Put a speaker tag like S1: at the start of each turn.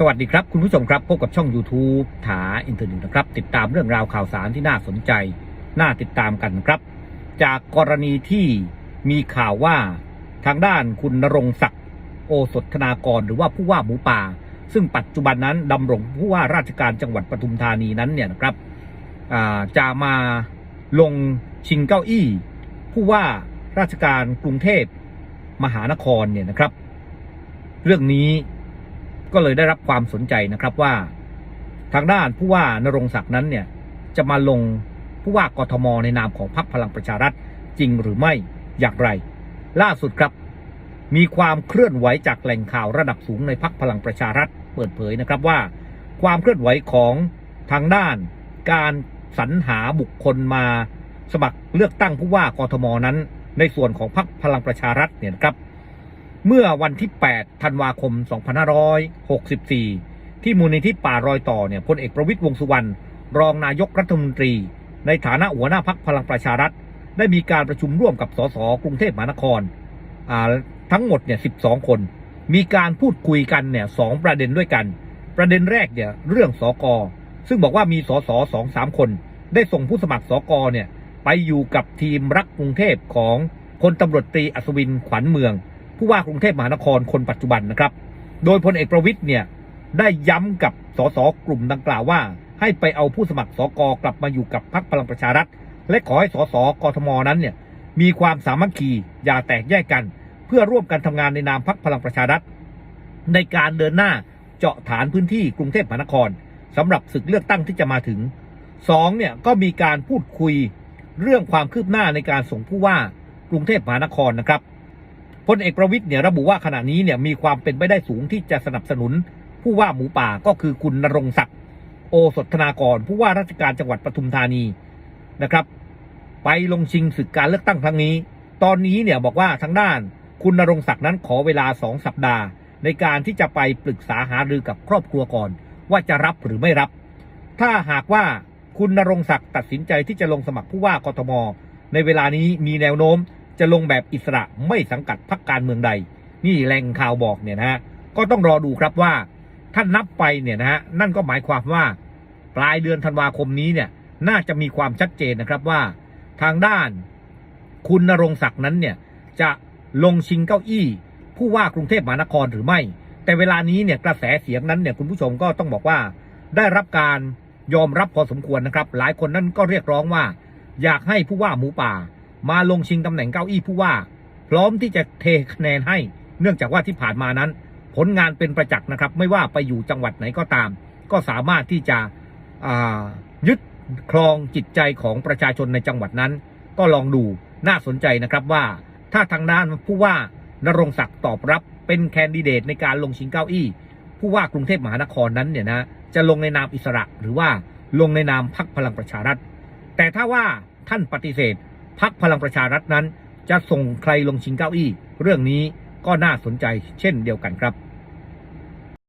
S1: สวัสดีครับ คุณผู้ชมครับ พบกับช่อง YouTube ถาอินเทอร์เน็ตนะครับ ติดตามเรื่องราวข่าวสารที่น่าสนใจ น่าติดตามกันนะครับ จากกรณีที่มีข่าวว่าทางด้านคุณนรงศักดิ์โอสถธนากร หรือว่าผู้ว่าหมูป่า ซึ่งปัจจุบันนั้นดำรงผู้ว่าราชการจังหวัดปทุมธานีนั้นเนี่ยนะครับจะมาลงชิงเก้าอี้ ผู้ว่าราชการกรุงเทพมหานครเนี่ยนะครับ เรื่องนี้ ก็เลยได้รับความสนใจนะครับว่า ทางด้านผู้ว่านรงศักดิ์นั้นเนี่ยจะมาลงผู้ว่ากทมในนามของพรรคพลังประชารัฐจริงหรือไม่อย่างไร ล่าสุดครับ มีความเคลื่อนไหวจากแหล่งข่าวระดับสูงในพรรคพลังประชารัฐเปิดเผยนะครับว่า ความเคลื่อนไหวของทางด้านการสรรหาบุคคลมาสมัครเลือกตั้งผู้ว่ากทมนั้น ในส่วนของพรรคพลังประชารัฐเนี่ยนะครับ เมื่อวันที่ 8 ธันวาคม 2564 ที่มูลนิธิป่ารอยต่อเนี่ยพลเอกประวิตยวงสุวรรณรองนายกรัฐมนตรี ในฐานะหัวหน้าพักพลังประชารัฐ ได้มีการประชุมร่วมกับสสกรุงเทพมหานครอ่าทั้งหมดเนี่ย 12 คน มีการพูดคุยกันเนี่ยสองประเด็นด้วยกัน ประเด็นแรกเนี่ยเรื่องสกซึ่งบอกว่ามีสสสองสามคน ได้ส่งผู้สมัครสกเนี่ยไปอยู่กับทีมรักกรุงเทพของพลตำรวจตรีอัศวินขวัญเมือง ผู้ว่ากรุงเทพมหานครคนปัจจุบันนะครับ โดยพลเอกประวิทย์เนี่ยได้ย้ำกับสสกลุ่มดังกล่าวว่า ให้ไปเอาผู้สมัครสกกลับมาอยู่กับพรรคพลังประชารัฐ และขอให้สสกทมนั้นเนี่ยมีความสามัคคีอย่าแตกแยกกัน เพื่อร่วมกันทำงานในนามพรรคพลังประชารัฐ ในการเดินหน้าเจาะฐานพื้นที่กรุงเทพมหานครสำหรับศึกเลือกตั้งที่จะมาถึงสองเนี่ยก็มีการพูดคุยเรื่องความคืบหน้าในการส่งผู้ว่ากรุงเทพมหานครนะครับ พลเอกประวิทย์เนี่ยระบุว่าขณะนี้เนี่ยมีความเป็นไปได้สูงที่จะสนับสนุน ผู้ว่าหมูป่าก็คือคุณนรงศักดิ์โอสถธนากร ผู้ว่าราชการจังหวัดปทุมธานีนะครับ ไปลงชิงศึกการเลือกตั้งครั้งนี้ ตอนนี้เนี่ยบอกว่าทางด้านคุณนรงศักดิ์นั้นขอเวลาสองสัปดาห์ ในการที่จะไปปรึกษาหารือกับครอบครัวก่อน ว่าจะรับหรือไม่รับ ถ้าหากว่าคุณนรงศักดิ์ตัดสินใจที่จะลงสมัครผู้ว่ากทม ในเวลานี้มีแนวโน้ม จะลงแบบอิสระไม่สังกัดพรรคการเมืองใด นี่แหล่งข่าวบอกเนี่ยนะฮะก็ต้องรอดูครับว่าถ้านับไปเนี่ยนะฮะนั่นก็หมายความว่า ปลายเดือนธันวาคมนี้เนี่ยน่าจะมีความชัดเจนนะครับว่า ทางด้านคุณนรงศักดิ์นั้นเนี่ยจะลงชิงเก้าอี้ ผู้ว่ากรุงเทพมหานครหรือไม่ แต่เวลานี้เนี่ยกระแสเสียงนั้นเนี่ยคุณผู้ชมก็ต้องบอกว่า ได้รับการยอมรับพอสมควรนะครับ หลายคนนั้นก็เรียกร้องว่า อยากให้ผู้ว่าหมูป่า มาลงชิงตำแหน่งเก้าอี้ผู้ว่า พร้อมที่จะเทคะแนนให้ เนื่องจากว่าที่ผ่านมานั้น ผลงานเป็นประจักษ์นะครับ ไม่ว่าไปอยู่จังหวัดไหนก็ตาม ก็สามารถที่จะยึดครองจิตใจของประชาชนในจังหวัดนั้น ก็ลองดูน่าสนใจนะครับว่า ถ้าทางด้านผู้ว่านรงศักดิ์ตอบรับเป็นแคนดิเดตในการลงชิงเก้าอี้ ผู้ว่ากรุงเทพมหานครนั้นเนี่ยนะจะลงในนามอิสระหรือว่าลงในนามพรรคพลังประชารัฐ แต่ถ้าว่าท่านปฏิเสธ พักพลังประชารัฐนั้น จะส่งใครลงชิงเก้าอี้ เรื่องนี้ก็น่าสนใจเช่นเดียวกันครับ